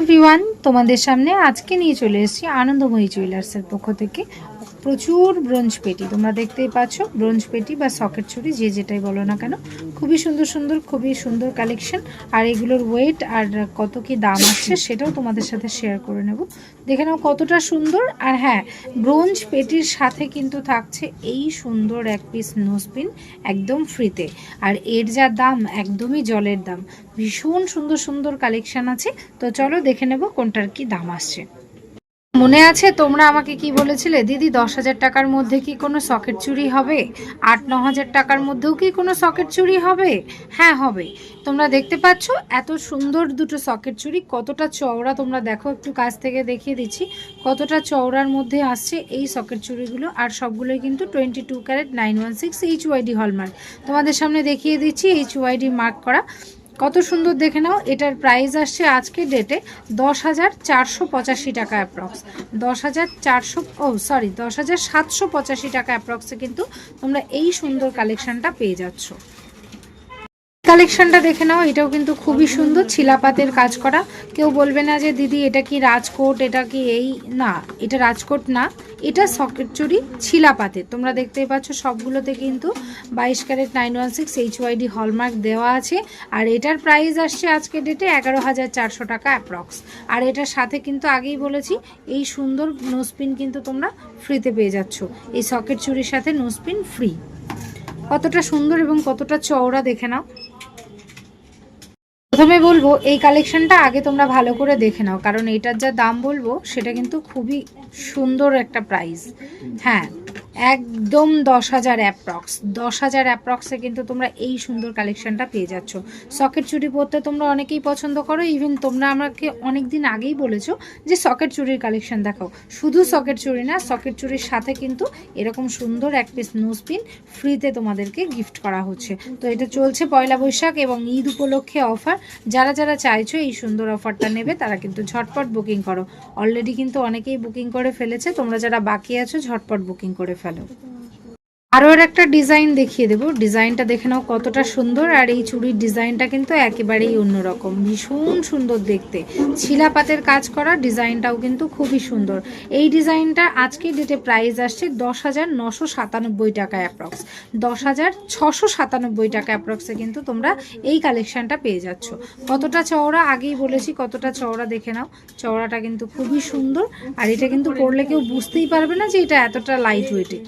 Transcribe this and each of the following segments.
Everyone তোমাদের সামনে আজকে নিয়ে চলে এসেছি আনন্দময়ী জুয়েলার্সের পক্ষ থেকে। প্রচুর ব্রোঞ্জ পেটি, তোমরা দেখতেই পাচ্ছ, ব্রোঞ্জ পেটি বা সকেট ছুরি, যে যেটাই বলো না কেন। খুবই সুন্দর সুন্দর, খুবই সুন্দর কালেকশন আর এগুলোর ওয়েট আর কত কি দাম আছে, সেটাও তোমাদের সাথে শেয়ার করে নেব। দেখে নাও কতটা সুন্দর। আর হ্যাঁ ব্রোঞ্জ পেটির সাথে কিন্তু থাকছে এই সুন্দর এক পিস নোসপিন একদম ফ্রিতে আর এর যা দাম, একদমই জলের দাম। ভীষণ সুন্দর সুন্দর কালেকশন আছে। তো চলো দেখে নেব কোনটার কি দাম আসছে। মনে আছে তোমরা আমাকে কি বলেছিলে? দিদি, দশ হাজার টাকার মধ্যে কি কোনো সকেট চুরি হবে? আট, ন হাজার টাকার মধ্যেও কি কোনো সকেট চুরি হবে? হ্যাঁ হবে। তোমরা দেখতে পাচ্ছ এত সুন্দর দুটো সকেট চুরি, কতটা চওড়া তোমরা দেখো, একটু কাছ থেকে দেখিয়ে দিচ্ছি। কতটা চওড়ার মধ্যে আসছে এই সকেট চুরিগুলো, আর সবগুলোই কিন্তু twenty two carat nine one six H YD hallmark তোমাদের সামনে দেখিয়ে দিচ্ছি এইচ ওয়াইডি মার্ক করা। কত সুন্দর দেখে নাও, এটার প্রাইস আসছে আজকে ডেটে দশ হাজার চারশো পঁচাশি টাকা অ্যাপ্রক্স দশ হাজার চারশো, ও সরি দশ হাজার সাতশো পঁচাশি টাকা অ্যাপ্রক্সে কিন্তু তোমরা এই সুন্দর কালেকশানটা পেয়ে যাচ্ছ। কালেকশনটা দেখে নাও, এটাও কিন্তু খুবই সুন্দর, ছিলাপাতের কাজ করা। কেউ বলবে না যে, দিদি, এটা কি রাজকোট? এটা কি এই? না, এটা রাজকোট না, এটা সকেট চুরি ছিলাপাতের। তোমরা দেখতেই পাচ্ছ, সবগুলোতে কিন্তু বাইশ carat nine one six H YD hallmark দেওয়া আছে, আর এটার প্রাইস আসছে আজকে ডেটে এগারো হাজার চারশো টাকা অ্যাপ্রক্স আর এটার সাথে কিন্তু আগেই বলেছি, এই সুন্দর নোসপিন কিন্তু তোমরা ফ্রিতে পেয়ে যাচ্ছ। এই সকেট চুরির সাথে নোসপিন ফ্রি কতটা সুন্দর এবং কতটা চওড়া দেখে নাও। প্রথমে বলব, এই কালেকশনটা আগে তোমরা ভালো করে দেখে নাও, কারণ এটার যা দাম বলব, সেটা কিন্তু খুবই সুন্দর একটা প্রাইস হ্যাঁ একদম দশ হাজার অ্যাপ্রক্স দশ হাজার অ্যাপ্রক্সে কিন্তু তোমরা এই সুন্দর কালেকশনটা পেয়ে যাচ্ছ। সকেট চুড়ি পরতে তোমরা অনেকেই পছন্দ করো ইভেন তোমরা আমাকে অনেক দিন আগেই বলেছ যে সকেট চুড়ির কালেকশন দেখাও। শুধু সকেট চুড়ি না সকেট চুড়ির সাথে কিন্তু এরকম সুন্দর এক পিস নোসপিন ফ্রিতে তোমাদেরকে গিফট করা হচ্ছে। তো এটা চলছে পয়লা বৈশাখ এবং ঈদ উপলক্ষে অফার যারা যারা চাইছো এই সুন্দর অফারটা নেবে, তারা কিন্তু ঝটপট বুকিং করো। অলরেডি কিন্তু অনেকেই বুকিং করে ফেলেছে, তোমরা যারা বাকি আছো, ঝটপট বুকিং করে ফেলো। Búscalo. আরও এর একটা ডিজাইন দেখিয়ে দেবো। ডিজাইনটা দেখে নাও কতটা সুন্দর, আর এই চুড়ির ডিজাইনটা কিন্তু একেবারেই অন্যরকম। ভীষণ সুন্দর দেখতে। ছিলাপাতের কাজ করা ডিজাইনটাও কিন্তু খুবই সুন্দর। এই ডিজাইনটা আজকে ডেটে প্রাইস আসছে দশ হাজার নশো সাতানব্বই টাকা অ্যাপ্রক্স দশ হাজার ছশো সাতানব্বই টাকা অ্যাপ্রক্সে কিন্তু তোমরা এই কালেকশনটা পেয়ে যাচ্ছ। কতটা চওড়া? আগেই বলেছি কতটা চওড়া দেখে নাও। চওড়াটা কিন্তু খুবই সুন্দর, আর এটা কিন্তু পরলে কেউ বুঝতেই পারবে না যে এটা এতটা লাইট ওয়েটে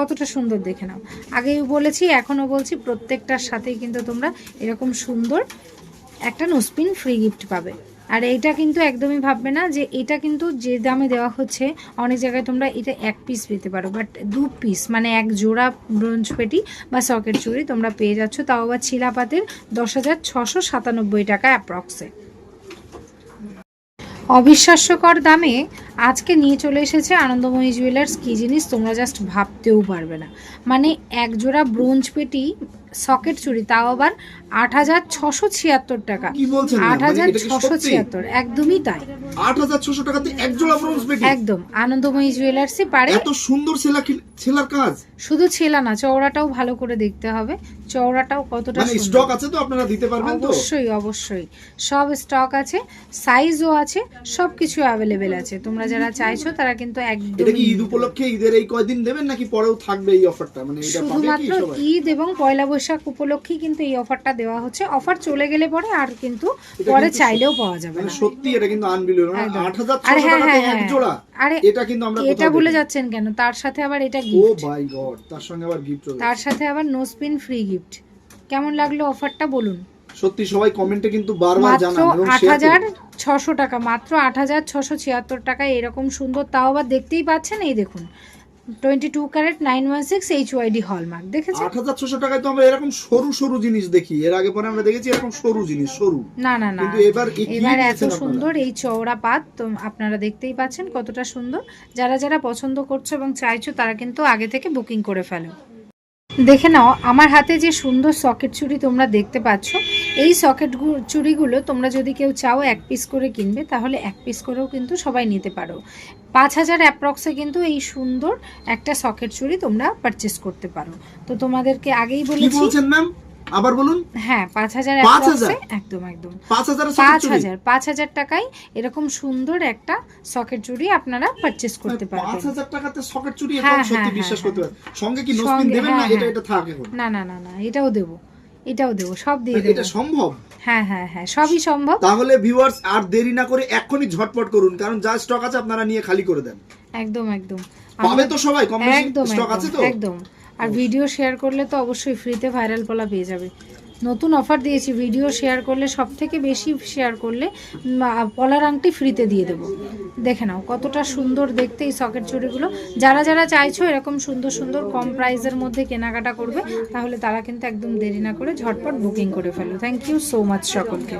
কতটা সুন্দর দেখে নাও। আগেই বলেছি, এখনও বলছি, প্রত্যেকটার সাথেই কিন্তু তোমরা এরকম সুন্দর একটা নোসপিন ফ্রি গিফট পাবে। আর এইটা কিন্তু একদমই ভাববে না যে এটা কিন্তু যে দামে দেওয়া হচ্ছে, অনেক জায়গায় তোমরা এটা এক পিস পেতে পারো বাট দু পিস মানে এক জোড়া ব্রোঞ্জ পেটি বা সকেট চুড়ি তোমরা পেয়ে যাচ্ছ, তাও আবার ছিলাপাতের দশ হাজার ছশো সাতানব্বই টাকা অ্যাপ্রক্সে অবিশ্বাস্যকর দামে আজকে নিয়ে চলে এসেছে আনন্দময়ী জুয়েলার্স কী জিনিস? তোমরা জাস্ট ভাবতেও পারবে না। মানে এক জোড়া ব্রোঞ্জ পেটি সকেট চুরি তাও আবার আট হাজার ছশো ছিয়াত্তর টাকা। কি বলছেন না? আট মানে হাজার ছশো ছিয়াত্তর একদমই তাই। আট হাজার ছশো টাকাতে এক জোড়া ব্রোঞ্জ পেটি একদম আনন্দময়ী জুয়েলার্সই পারে। এত সুন্দর কি- ছেলার কাজ? শুধু ছেলা না চওড়াটাও ভালো করে দেখতে হবে। চওড়াটাও কতটা মানে স্টক আছে তো আপনারা দিতে পারবেন তো? অবশ্যই অবশ্যই। সব স্টক আছে সাইজও আছে সব কিছু অ্যাভেলেবেল আছে। তোমরা যারা চাইছো তারা কিন্তু একদম এটা কি ঈদ উপলক্ষে ঈদের এই কয়দিন দেবেন নাকি পরেও থাকবে এই অফারটা মানে এটা শুধুমাত্র ঈদ এবং পয়লা বৈশাখ উপলক্ষে কিন্তু এই অফারটা দেওয়া হচ্ছে। অফার চলে গেলে পরে আর কিন্তু পরে চাইলেও পাওয়া যাবে মানে না। সত্যি এটা কিন্তু আনবিলিভেবল ছশো হ্যাঁ হ্যাঁ হ্যাঁ। জোড়া। এটা কিন্তু আমরা এটা ভুলে যাচ্ছেন কেন? তার সাথে আবার এটা ও মাই গড তার সঙ্গে আবার গিফট তার সাথে আবার নো স্পিন ফ্রি গিফট কেমন লাগল অফারটা বলুন। সত্যি সবাই কমেন্টে কিন্তু বারবার জানান এবং টাকা মাত্র আট হাজার ছশো ছিয়াত্তর টাকা এরকম সুন্দর তাও আবার দেখতেই পাচ্ছেন এই দেখুন। Twenty two carat nine one six H YD hallmark. দেখেছেন? আট হাজার ছশো টাকায় তো আমরা এরকম সরু সরু জিনিস দেখি। এর আগে পরে আমরা দেখেছি এরকম সরু জিনিস সরু। না না না। কিন্তু এবার এবার এত আপনারা? সুন্দর এই চওড়া পাত তো আপনারা দেখতেই পাচ্ছেন কতটা সুন্দর। যারা যারা পছন্দ করছ এবং চাইছো তারা কিন্তু আগে থেকে বুকিং করে ফেলো। দেখে নাও আমার হাতে যে সুন্দর সকেট চুড়ি তোমরা দেখতে পাচ্ছ এই সকেট চুড়িগুলো তোমরা যদি কেউ চাও এক পিস করে কিনবে তাহলে এক পিস করেও কিন্তু সবাই নিতে পারো। পাঁচ হাজার অ্যাপ্রক্সে কিন্তু এই সুন্দর একটা সকেট চুড়ি তোমরা পারচেস করতে পারো। তো তোমাদেরকে আগেই বলেছি ম্যাম আবার বলুন। হ্যাঁ পাঁচ হাজার একদম একদম। পাঁচ হাজার পাঁচ হাজার টাকায় এরকম সুন্দর একটা সকেট চুড়ি আপনারা পারচেস করতে পাঁচ হাজার টাকাতে সকেট চুরি হ্যাঁ, সত্যি হ্যাঁ, বিশ্বাস হ্যাঁ, করতে পারে। সঙ্গে কি নসপিন দেবেন না? এটা। এটা থাক না না না না এটাও দেবো। এটাও দেবো সব দিয়ে দেবো। এটা সম্ভব? হ্যাঁ হ্যাঁ হ্যাঁ সবই সম্ভব। তাহলে ভিউয়ার্স আর দেরি না করে এক্ষুনি ঝটপট করুন কারণ যা স্টক আছে আপনারা নিয়ে খালি করে দেন। একদম একদম। পাবে তো সবাই কম বেশি স্টক আছে তো? একদম। একদম আর ভিডিও শেয়ার করলে তো অবশ্যই ফ্রিতে ভাইরাল পলা পেয়ে যাবে। নতুন অফার দিয়েছি ভিডিও শেয়ার করলে সব থেকে বেশি শেয়ার করলে পলার আংটি ফ্রিতে দিয়ে দেবো। দেখে নাও কতটা সুন্দর দেখতে এই সকেট চুড়িগুলো। যারা যারা চাইছো এরকম সুন্দর সুন্দর কম প্রাইসের মধ্যে কেনাকাটা করবে, তাহলে তারা কিন্তু একদম দেরি না করে ঝটপট বুকিং করে ফেলো। থ্যাংক ইউ সো মাচ সকলকে।